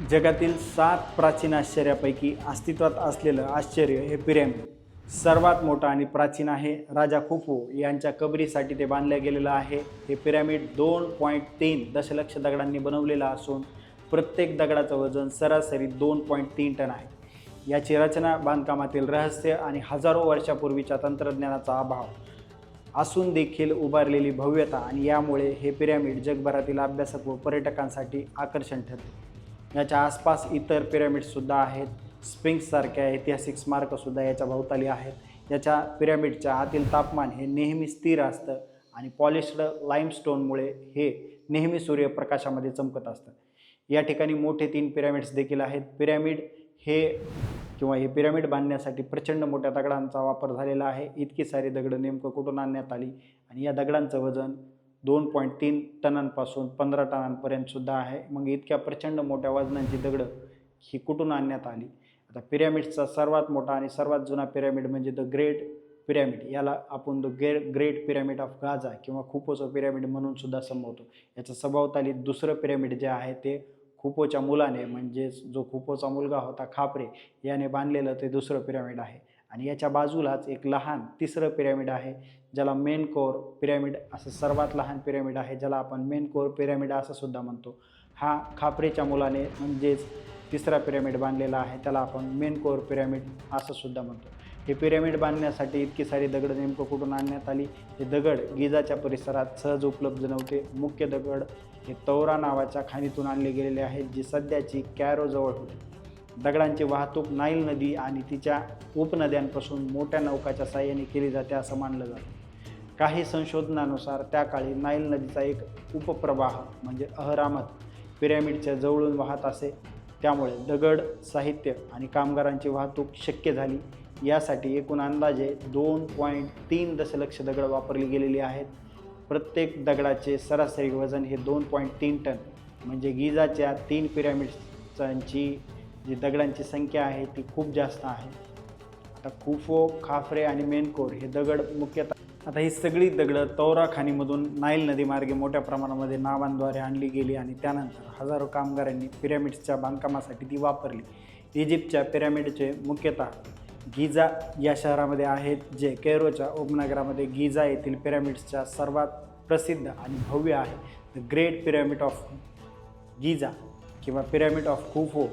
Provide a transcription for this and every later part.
जगातील सात प्राचीन आश्चर्यापैकी अस्तित्वात असलेलं आश्चर्य हे पिरॅमिड. सर्वात मोठं आणि प्राचीन आहे राजा खुफू. यांच्या कबरीसाठी ते बांधलं गेलेलं आहे. हे पिरॅमिड दोन पॉईंट तीन दशलक्ष दगडांनी बनवलेलं असून प्रत्येक दगडाचं वजन सरासरी दोन पॉईंट तीन टन आहे. याची रचना बांधकामातील रहस्य आणि हजारो वर्षापूर्वीच्या तंत्रज्ञानाचा अभाव असून देखील उभारलेली भव्यता आणि यामुळे हे पिरॅमिड जगभरातील अभ्यासक व पर्यटकांसाठी आकर्षण ठरते याच्या आसपास इतर पिरॅमिड्ससुद्धा आहेत. स्प्रिंग्ससारख्या ऐतिहासिक स्मारकंसुद्धा याच्या भोवताली आहेत. याच्या पिरॅमिडच्या आतील तापमान हे नेहमी स्थिर असतं आणि पॉलिश्ड लाईमस्टोनमुळे हे नेहमी सूर्यप्रकाशामध्ये चमकत असतं. या ठिकाणी मोठे तीन पिरॅमिड्स देखील आहेत. पिरॅमिड हे किंवा हे पिरॅमिड बांधण्यासाठी प्रचंड मोठ्या दगडांचा वापर झालेला आहे. इतकी सारी दगडं नेमकं कुठून आणण्यात आली आणि या दगडांचं वजन दोन पॉईंट तीन टनांपासून पंधरा टनांपर्यंतसुद्धा आहे. मग इतक्या प्रचंड मोठ्या वजनांची दगडं ही कुठून आणण्यात आली? आता पिरॅमिडचा सर्वात मोठा आणि सर्वात जुना पिरॅमिड म्हणजे द ग्रेट पिरॅमिड. याला आपण द ग्रे ग्रेट पिरॅमिड ऑफ गाझा किंवा खुपोचं पिरॅमिड म्हणूनसुद्धा संबोधतो. याच्या सभोवताली दुसरं पिरॅमिड जे आहे ते खुपोच्या मुलाने म्हणजेच जो खुपोचा मुलगा होता खापरे याने बांधलेलं ते दुसरं पिरॅमिड आहे. आणि याच्या बाजूलाच एक लहान तिसरं पिरॅमिड आहे ज्याला मेन कोर पिरॅमिड असं सर्वात लहान पिरॅमिड आहे ज्याला आपण मेन कोर पिरॅमिड असं सुद्धा म्हणतो. हा खापरेच्या मुलाने म्हणजेच तिसरा पिरॅमिड बांधलेला आहे त्याला आपण मेन कोर पिरॅमिड असं सुद्धा म्हणतो. हे पिरॅमिड बांधण्यासाठी इतकी सारी दगड नेमकं कुठून आणण्यात आली? हे दगड गिजाच्या परिसरात सहज उपलब्ध नव्हते. मुख्य दगड हे तौरा नावाच्या खाणीतून आणले गेलेले आहेत जी सध्याची कॅरोजवळ होते. दगडांची वाहतूक नाईल नदी आणि तिच्या उपनद्यांपासून मोठ्या नौकाच्या साह्याने केली जाते असं मानलं जातं. काही संशोधनानुसार त्या काळी नाईल नदीचा एक उपप्रवाह म्हणजे अहरामत पिरॅमिडच्या जवळून वाहत असे. त्यामुळे दगड साहित्य आणि कामगारांची वाहतूक शक्य झाली. यासाठी एकूण अंदाजे दोन पॉईंट तीन दशलक्ष दगड वापरली गेलेली आहेत. प्रत्येक दगडाचे सरासरी वजन हे दोन पॉईंट तीन टन म्हणजे गिजाच्या तीन पिरॅमिड्सांची जी दगडांची संख्या आहे ती खूप जास्त आहे. आता कुफो खाफरे आणि मेनकोर हे दगड मुख्यतः आता ही सगळी दगडं तौरा खाणीमधून नाईल नदीमार्गे मोठ्या प्रमाणामध्ये नावांद्वारे आणली गेली आणि त्यानंतर हजारो कामगारांनी पिरॅमिड्सच्या बांधकामासाठी ती वापरली. इजिप्तच्या पिरॅमिडचे मुख्यतः गिझा या शहरामध्ये आहेत जे कैरोच्या उपनगरामध्ये गिझा येथील पिरॅमिड्सच्या सर्वात प्रसिद्ध आणि भव्य आहे. The great pyramid of Giza किंवा पिरॅमिड ऑफ खुफो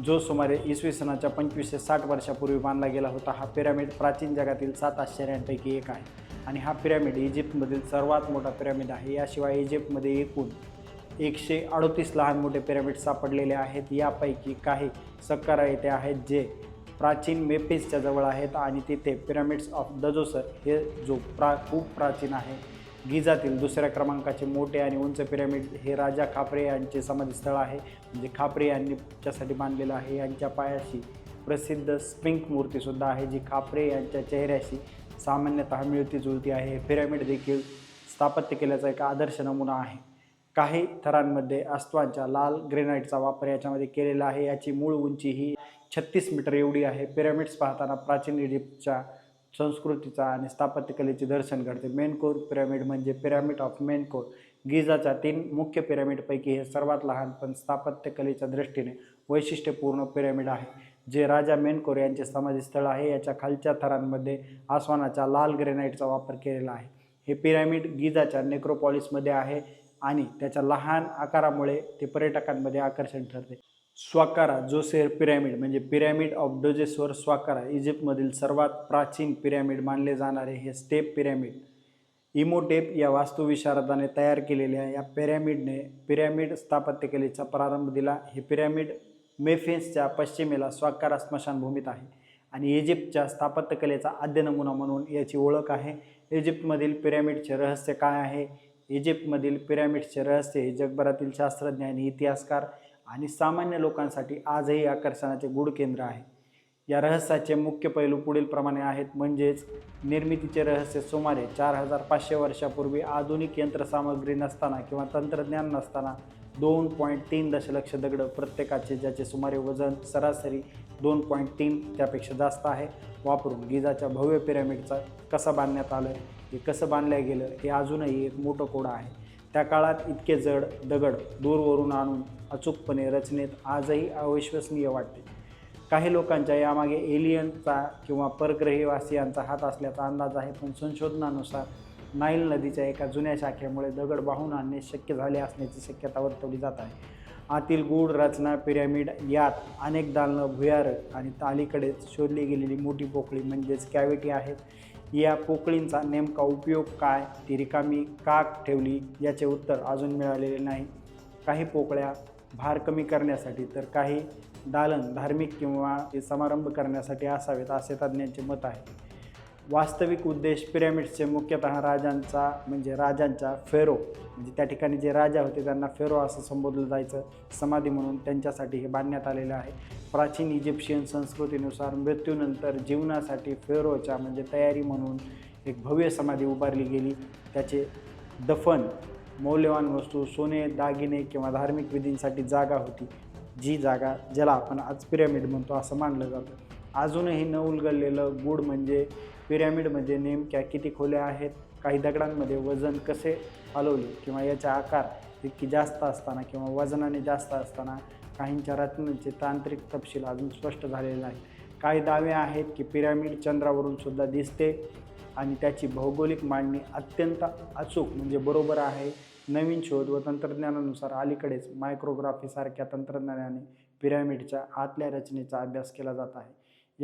जो सुमारे इसवी सनाच्या पंचवीसशे साठ वर्षापूर्वी बांधला गेला होता हा पिरॅमिड प्राचीन जगातील सात आश्चर्यांपैकी एक आहे. आणि हा पिरॅमिड इजिप्तमधील सर्वात मोठा पिरॅमिड आहे. याशिवाय इजिप्तमध्ये एकूण एकशे अडतीस लहान मोठे पिरॅमिड सापडलेले आहेत. यापैकी काही सक्कारा येथे आहेत जे प्राचीन मेफिसच्या जवळ आहेत आणि तिथे पिरॅमिड्स ऑफ दजोसर हे जो प्रा खूप प्राचीन आहे. गिजातील दुसऱ्या क्रमांकाचे मोठे आणि उंच पिरॅमिड हे राजा खापरे यांचे समाधीस्थळ आहे. म्हणजे खापरे यांनी त्यासाठी बांधलेलं आहे यांच्या पायाशी प्रसिद्ध स्पिंक मूर्तीसुद्धा आहे जी खापरे यांच्या चेहऱ्याशी सामान्यतः मिळती जुळती आहे. पिरॅमिड देखील स्थापत्य केल्याचा एक आदर्श नमुना आहे. काही थरांमध्ये अस्त्वांच्या लाल ग्रेनाईटचा वापर याच्यामध्ये केलेला आहे. याची मूळ उंची ही छत्तीस मीटर एवढी आहे. पिरॅमिड्स पाहताना प्राचीन इजिप्तच्या संस्कृतीचा आणि स्थापत्यकलेचे दर्शन घडते. मेनकोर पिरॅमिड म्हणजे पिरॅमिड ऑफ मेनकोर गिजाच्या तीन मुख्य पिरॅमिडपैकी हे सर्वात लहान पण स्थापत्यकलेच्या दृष्टीने वैशिष्ट्यपूर्ण पिरॅमिड आहे. जे राजा मेनकोर यांचे समाधीस्थळ आहे याच्या खालच्या थरांमध्ये आसवानाच्या लाल ग्रेनाईटचा वापर केलेला आहे. हे पिरॅमिड गिजाच्या नेक्रोपॉलिसमध्ये आहे आणि त्याच्या लहान आकारामुळे ते पर्यटकांमध्ये आकर्षण ठरते. स्वाकारा जोसेर पिरॅमिड म्हणजे पिरॅमिड ऑफ डोजेस्वर स्वाकारा इजिप्तमधील सर्वात प्राचीन पिरॅमिड मानले जाणारे हे स्टेप पिरॅमिड. इमोटेप या वास्तुविशारदाने तयार केलेल्या या पिरॅमिडने पिरॅमिड स्थापत्यकलेचा प्रारंभ दिला. हे पिरॅमिड मेफिन्सच्या पश्चिमेला स्वाकारा स्मशानभूमीत आहे आणि इजिप्तच्या स्थापत्यकलेचा आद्य नमुना म्हणून याची ओळख आहे. इजिप्तमधील पिरॅमिडचे रहस्य काय आहे? इजिप्तमधील पिरॅमिड्सचे रहस्य हे जगभरातील शास्त्रज्ञ आणि इतिहासकार आणि सामान्य लोकांसाठी आजही आकर्षणाचे गूढ केंद्र आहे. या रहस्याचे मुख्य पैलू पुढील प्रमाणे आहेत म्हणजेच निर्मितीचे रहस्य सुमारे चार हजार पाचशे वर्षापूर्वी आधुनिक यंत्रसामग्री नसताना किंवा तंत्रज्ञान नसताना दोन पॉईंट तीन दशलक्ष दगडं प्रत्येकाचे ज्याचे सुमारे वजन सरासरी दोन पॉईंट तीन त्यापेक्षा जास्त आहे वापरून गिजाच्या भव्य पिरॅमिडचा कसं बांधण्यात आलं हे कसं बांधलं गेलं हे अजूनही एक मोठं कोडं आहे. त्या काळात इतके जड दगड दूरवरून आणून अचूकपणे रचनेत आजही अविश्वसनीय वाटते. काही लोकांच्या यामागे एलियनचा किंवा परग्रहीवासियांचा हात असल्याचा अंदाज आहे पण संशोधनानुसार नाईल नदीच्या एका जुन्या शाखेमुळे दगड वाहून आणणे शक्य झाले असण्याची शक्यता वर्तवली जात आहे. आतील गूढ रचना पिरॅमिड यात अनेक दालनं भुयारं आणि तालीकडेच शोधली गेलेली मोठी पोकळी म्हणजेच कॅव्हिटी आहेत या पोकळींचा नेमका उपयोग काय ती रिकामी का ठेवली याचे उत्तर अजून मिळालेले नाही. काही पोकळ्या भार कमी करण्यासाठी तर काही दालन धार्मिक किंवा समारंभ करण्यासाठी असावेत असे तज्ज्ञांचे मत आहे. वास्तविक उद्देश पिरॅमिड्सचे मुख्यतः राजांचा म्हणजे राजांच्या फेरो म्हणजे त्या ठिकाणी जे राजा होते त्यांना फेरो असं संबोधलं जायचं समाधी म्हणून त्यांच्यासाठी हे बांधण्यात आलेलं आहे. प्राचीन इजिप्शियन संस्कृतीनुसार मृत्यूनंतर जीवनासाठी फेरोच्या म्हणजे तयारी म्हणून एक भव्य समाधी उभारली गेली. त्याचे दफन मौल्यवान वस्तू सोने दागिने किंवा धार्मिक विधींसाठी जागा होती. जी जागा ज्याला आपण आज पिरॅमिड म्हणतो असं मानलं जातं. अजूनही न उलगडलेलं गूढ म्हणजे पिरॅमिडमध्ये म्हणजे नेमक्या किती खोल्या आहेत काही दगडांमध्ये वजन कसे हलवले किंवा याचा आकार इतकी जास्त असताना किंवा वजनाने जास्त असताना काहींच्या रचनेचे तांत्रिक तपशील अजून स्पष्ट झालेले नाही काही दावे आहेत की पिरॅमिड चंद्रावरून सुद्धा दिसते आणि त्याची भौगोलिक मांडणी अत्यंत अचूक म्हणजे बरोबर आहे. नवीन शोध व तंत्रज्ञानानुसार अलीकडेच मायक्रोग्राफीसारख्या तंत्रज्ञानाने पिरॅमिडच्या आतल्या रचनेचा अभ्यास केला जात आहे.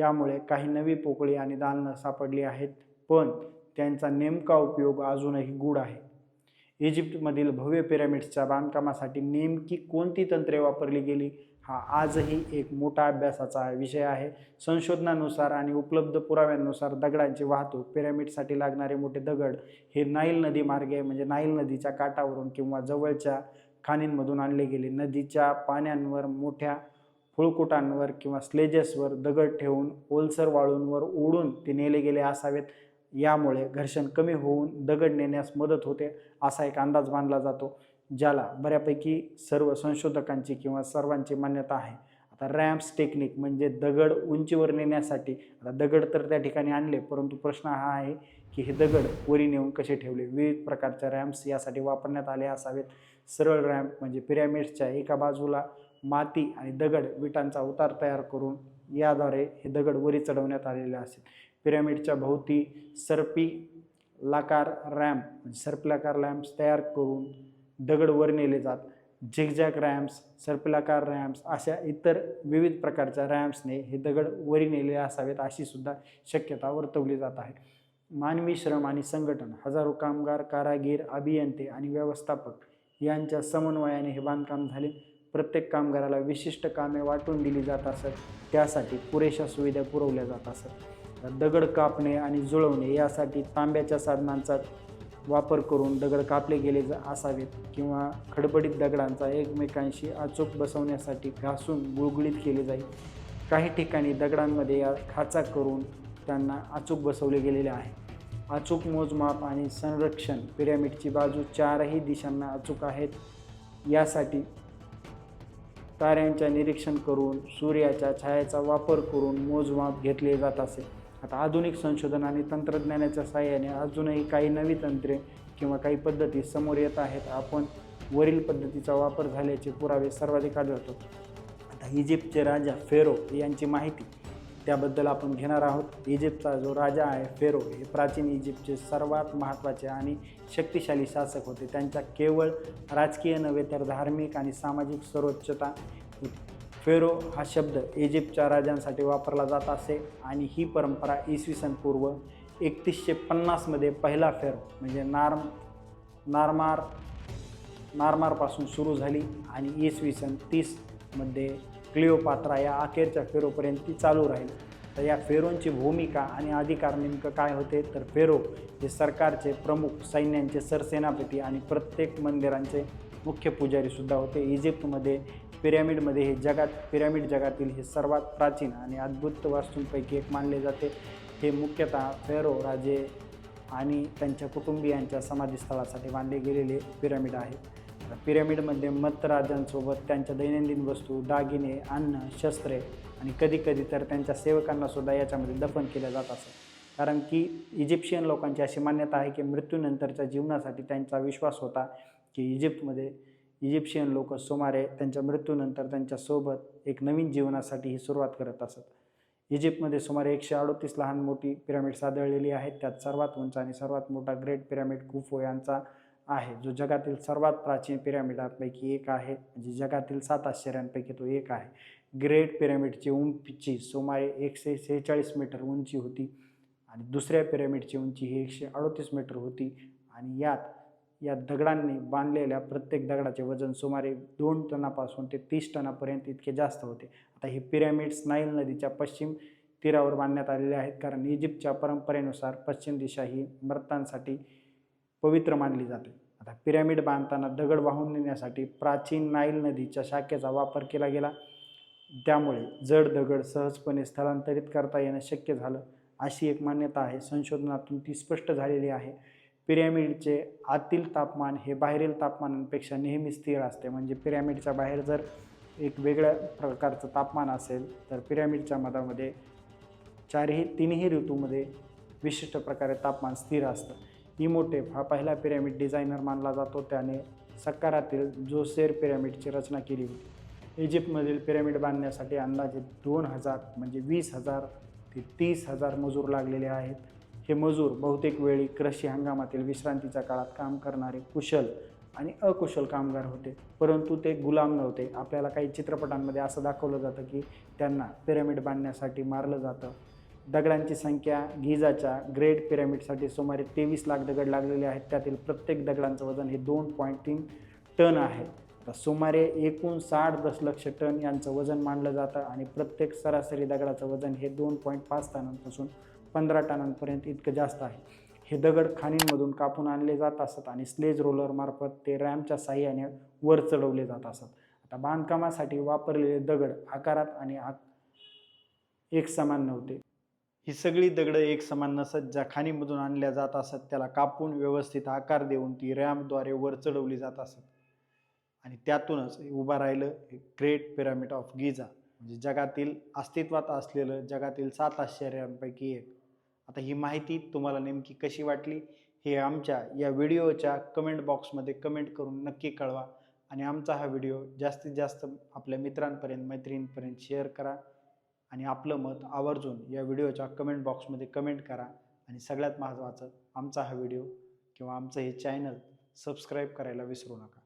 यामुळे काही नवी पोकळी आणि दालनं सापडली आहेत पण त्यांचा नेमका उपयोग अजूनही गूढ आहे. इजिप्तमधील भव्य पिरॅमिड्सच्या बांधकामासाठी नेमकी कोणती तंत्रे वापरली गेली हा आजही एक मोठा अभ्यासाचा विषय आहे. संशोधनानुसार आणि उपलब्ध पुराव्यांनुसार दगडांची वाहतूक पिरॅमिडसाठी लागणारे मोठे दगड हे नाईल नदी मार्गे म्हणजे नाईल नदीच्या काठावरून किंवा जवळच्या खाणींमधून आणले गेले. नदीच्या पाण्यांवर मोठ्या फुळकुटांवर किंवा स्लेजेसवर दगड ठेवून ओलसर वाळूंवर ओढून ते नेले गेले असावेत. यामुळे घर्षण कमी होऊन दगड नेण्यास मदत होते असा एक अंदाज मानला जातो ज्याला बऱ्यापैकी सर्व संशोधकांची किंवा सर्वांची मान्यता आहे. आता रॅम्प्स टेक्निक म्हणजे दगड उंचीवर नेण्यासाठी आता दगड तर त्या ठिकाणी आणले परंतु प्रश्न हा आहे की हे दगड वरी नेऊन कसे ठेवले? विविध प्रकारच्या रॅम्प्स यासाठी वापरण्यात आले असावेत. सरळ रॅम्प म्हणजे पिरॅमिड्सच्या एका बाजूला माती आणि दगड विटांचा उतार तयार करून याद्वारे हे दगड वरी चढवण्यात आलेले असेल पिरॅमिडच्या भोवती सर्पी लाकार रॅम्प म्हणजे सर्पिलाकार रॅम्प्स तयार करून दगड वर नेले जात. झिगझॅग रॅम्प्स सर्पिलाकार रॅम्प्स अशा इतर विविध प्रकारच्या रॅम्प्सने हे दगड वरी नेले असावेत अशी सुद्धा शक्यता वर्तवली जात आहे. मानवी श्रम आणि संघटन हजारो कामगार कारागीर अभियंते आणि व्यवस्थापक यांच्या समन्वयाने हे बांधकाम झाले. प्रत्येक कामगाराला विशिष्ट कामे वाटून दिली जात असत. त्यासाठी पुरेशा सुविधा पुरवल्या जात असत. दगड कापणे आणि जुळवणे यासाठी तांब्याच्या साधनांचा वापर करून दगड कापले गेले ज- असावेत किंवा खडबडीत दगडांचा एकमेकांशी अचूक बसवण्यासाठी घासून गुळगुळीत केले जाईल. काही ठिकाणी दगडांमध्ये या खाचा करून त्यांना अचूक बसवले गेलेले आहे. अचूक मोजमाप आणि संरक्षण पिरॅमिडची बाजू चारही दिशांना अचूक आहेत. यासाठी ताऱ्यांच्या निरीक्षण करून सूर्याच्या छायाचा वापर करून मोजमाप घेतले जात असे. आता आधुनिक संशोधन आणि तंत्रज्ञानाच्या सहाय्याने अजूनही काही नवी तंत्रे किंवा काही पद्धती समोर येत आहेत. आपण वरील पद्धतीचा वापर झाल्याचे पुरावे सर्वाधिक आढळतो. आता इजिप्तचे राजा फेरो यांची माहिती त्याबद्दल आपण घेणार आहोत. इजिप्तचा जो राजा आहे फेरो हे प्राचीन इजिप्तचे सर्वात महत्त्वाचे आणि शक्तिशाली शासक होते. त्यांच्या केवळ राजकीय नव्हे तर धार्मिक आणि सामाजिक सर्वोच्चता फेरो हा शब्द इजिप्तच्या राजांसाठी वापरला जात असे आणि ही परंपरा इसवी सन पूर्व एकतीसशे पन्नासमध्ये पहिला फेरो म्हणजे नार्म नारमार नारमारपासून सुरू झाली आणि इसवी सन तीसमध्ये क्लिओपात्रा या अखेरच्या फेरोपर्यंत ती चालू राहील. तर या फेरोंची भूमिका आणि अधिकार नेमकं काय होते? तर फेरो हे सरकारचे प्रमुख सैन्यांचे सरसेनापती आणि प्रत्येक मंदिरांचे मुख्य पुजारीसुद्धा होते. इजिप्तमध्ये पिरॅमिडमध्ये हे जगात पिरॅमिड जगातील हे सर्वात प्राचीन आणि अद्भुत वास्तूंपैकी एक मानले जाते. हे मुख्यतः फेरो राजे आणि त्यांच्या कुटुंबियांच्या समाधीस्थळासाठी बांधले गेलेले पिरॅमिड आहे. पिरॅमिडमध्ये मत राजांसोबत त्यांच्या दैनंदिन वस्तू दागिने अन्न शस्त्रे आणि कधीकधी तर त्यांच्या सेवकांना सुद्धा याच्यामध्ये दफन केलं जात असत कारण की इजिप्शियन लोकांची अशी मान्यता आहे की मृत्यूनंतरच्या जीवनासाठी त्यांचा विश्वास होता. की इजिप्तमध्ये इजिप्शियन लोक सुमारे त्यांच्या मृत्यूनंतर त्यांच्यासोबत एक नवीन जीवनासाठी ही सुरुवात करत असत. इजिप्तमध्ये सुमारे एकशे अडोतीस लहान मोठी पिरामिड्स आढळलेली आहेत त्यात सर्वात उंच आणि सर्वात मोठा ग्रेट पिरामिड कुफो यांचा आहे जो जगातील सर्वात प्राचीन पिरामिडांपैकी एक आहे म्हणजे जगातील सात आश्चर्यांपैकी तो एक आहे. ग्रेट पिरामिडची उंची सुमारे एकशे सेहेचाळीस मीटर उंची होती आणि दुसऱ्या पिरामिडची उंची ही एकशे अडोतीस मीटर होती आणि यात या दगडांनी बांधलेल्या प्रत्येक दगडाचे वजन सुमारे दोन टनापासून ते तीस टनापर्यंत इतके जास्त होते. आता हे पिरॅमिड्स नाईल नदीच्या पश्चिम तीरावर बांधण्यात आलेले आहेत कारण इजिप्तच्या परंपरेनुसार पश्चिम दिशा ही मृतांसाठी पवित्र मानली जाते. आता पिरॅमिड बांधताना दगड वाहून नेण्यासाठी प्राचीन नाईल नदीच्या शाखेचा वापर केला गेला. त्यामुळे जड दगड सहजपणे स्थलांतरित करता येणं शक्य झालं. अशी एक मान्यता आहे. संशोधनातून ती स्पष्ट झालेली आहे. पिरॅमिडचे आतील तापमान हे बाहेरील तापमानांपेक्षा नेहमी स्थिर असते. म्हणजे पिरॅमिडच्या बाहेर जर एक वेगळ्या प्रकारचं तापमान असेल तर पिरॅमिडच्या मधामध्ये चारही तिन्ही ऋतूमध्ये विशिष्ट प्रकारे तापमान स्थिर असतं. इमोटेप हा पहिला पिरॅमिड डिझायनर मानला जातो. त्याने सकारातील जोसेर पिरॅमिडची रचना केली होती. इजिप्तमधील पिरॅमिड बांधण्यासाठी अंदाजे दोन हजार म्हणजे वीस हजार ते तीस हजार मजूर लागलेले आहेत. हे मजूर बहुतेक वेळी कृषी हंगामातील विश्रांतीच्या काळात काम करणारे कुशल आणि अकुशल कामगार होते. परंतु ते गुलाम नव्हते. आपल्याला काही चित्रपटांमध्ये असं दाखवलं जातं की त्यांना पिरॅमिड बांधण्यासाठी मारलं जातं. दगडांची संख्या गिजाच्या ग्रेट पिरॅमिडसाठी सुमारे तेवीस लाख दगड लागलेले आहेत. त्यातील प्रत्येक दगडांचं वजन हे दोन पॉईंट तीन टन आहे. तर सुमारे एकूण साठ दशलक्ष टन यांचं वजन मानलं जातं आणि प्रत्येक सरासरी दगडाचं वजन हे दोन पॉईंट पाच टनांपासून पंधरा टनांपर्यंत इतकं जास्त आहे. हे दगड खाणींमधून कापून आणले जात असत आणि स्लेज रोलरमार्फत ते रॅमच्या साह्याने वर चढवले जात असत. आता बांधकामासाठी वापरलेले दगड आकारात आणि आक एक समान नव्हते. ही सगळी दगडं एक समान नसत ज्या खाणीमधून आणल्या जात असत त्याला कापून व्यवस्थित आकार देऊन ती रॅम्पद्वारे वर चढवली जात असत. आणि त्यातूनच उभा राहिलं ग्रेट पिरामिड ऑफ गिझा म्हणजे जगातील अस्तित्वात असलेलं जगातील सात आश्चर्यांपैकी एक. आता ही माहिती तुम्हाला नेमकी कशी वाटली हे आमच्या या व्हिडिओच्या कमेंट बॉक्समध्ये कमेंट करून नक्की कळवा. आणि आमचा हा व्हिडिओ जास्तीत जास्त आपल्या मित्रांपर्यंत मैत्रिणींपर्यंत शेअर करा. आणि आपलं मत आवर्जून या व्हिडिओच्या कमेंट बॉक्समध्ये कमेंट करा. आणि सगळ्यात महत्त्वाचं आमचा हा व्हिडिओ किंवा आमचं हे चॅनल सबस्क्राईब करायला विसरू नका.